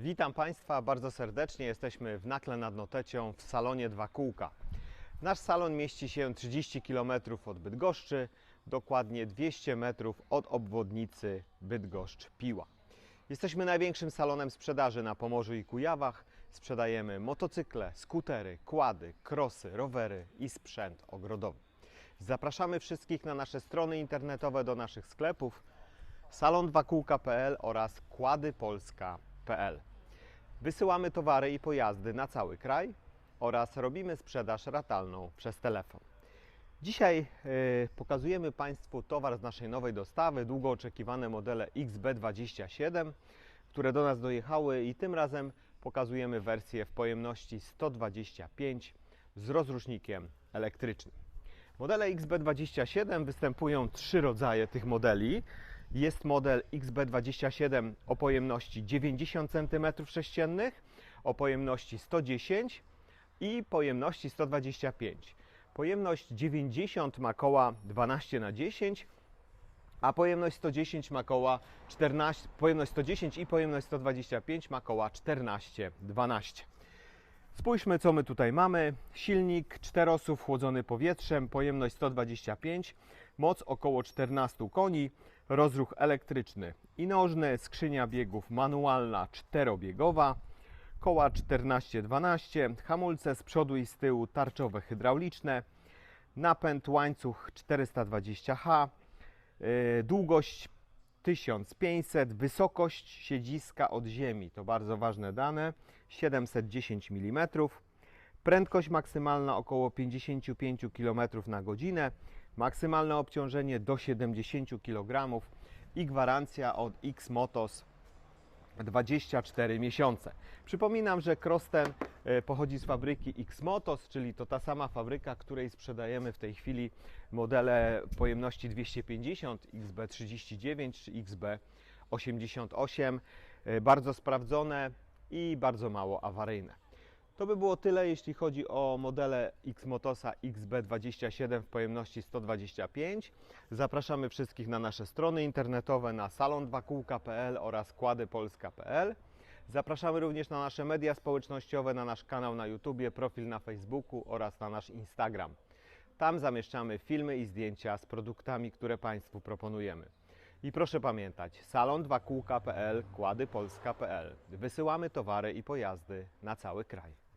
Witam Państwa bardzo serdecznie. Jesteśmy w Nakle nad Notecią w salonie Dwa Kółka. Nasz salon mieści się 30 km od Bydgoszczy, dokładnie 200 metrów od obwodnicy Bydgoszcz-Piła. Jesteśmy największym salonem sprzedaży na Pomorzu i Kujawach. Sprzedajemy motocykle, skutery, kłady, krosy, rowery i sprzęt ogrodowy. Zapraszamy wszystkich na nasze strony internetowe, do naszych sklepów salon2kółka.pl oraz kładypolska.pl. Wysyłamy towary i pojazdy na cały kraj oraz robimy sprzedaż ratalną przez telefon. Dzisiaj y, pokazujemy Państwu towar z naszej nowej dostawy, długo oczekiwane modele XB27, które do nas dojechały i tym razem pokazujemy wersję w pojemności 125 z rozrusznikiem elektrycznym. Modele XB27 występują trzy rodzaje tych modeli. Jest model XB27 o pojemności 90 cm3, o pojemności 110 i pojemności 125. Pojemność 90 ma koła 12 na 10 a pojemność 110 ma koła 14, pojemność 110 i pojemność 125 ma koła 14-12. Spójrzmy, co my tutaj mamy. Silnik czterosów chłodzony powietrzem, pojemność 125, moc około 14 koni, rozruch elektryczny i nożny, skrzynia biegów manualna czterobiegowa, koła 14-12, hamulce z przodu i z tyłu tarczowe hydrauliczne, napęd łańcuch 420H, yy, długość 1500, wysokość siedziska od ziemi, to bardzo ważne dane, 710 mm, prędkość maksymalna około 55 km na godzinę, maksymalne obciążenie do 70 kg i gwarancja od X-Motos 24 miesiące. Przypominam, że cross ten e, pochodzi z fabryki X-Motos, czyli to ta sama fabryka, której sprzedajemy w tej chwili modele pojemności 250, XB39 czy XB88. E, Bardzo sprawdzone i bardzo mało awaryjne. To by było tyle, jeśli chodzi o modele X-Motosa XB27 w pojemności 125. Zapraszamy wszystkich na nasze strony internetowe na salon2kółka.pl oraz kładypolska.pl. Zapraszamy również na nasze media społecznościowe, na nasz kanał na YouTube, profil na Facebooku oraz na nasz Instagram. Tam zamieszczamy filmy i zdjęcia z produktami, które Państwu proponujemy. I proszę pamiętać, salon2kółka.pl, kładypolska.pl. Wysyłamy towary i pojazdy na cały kraj.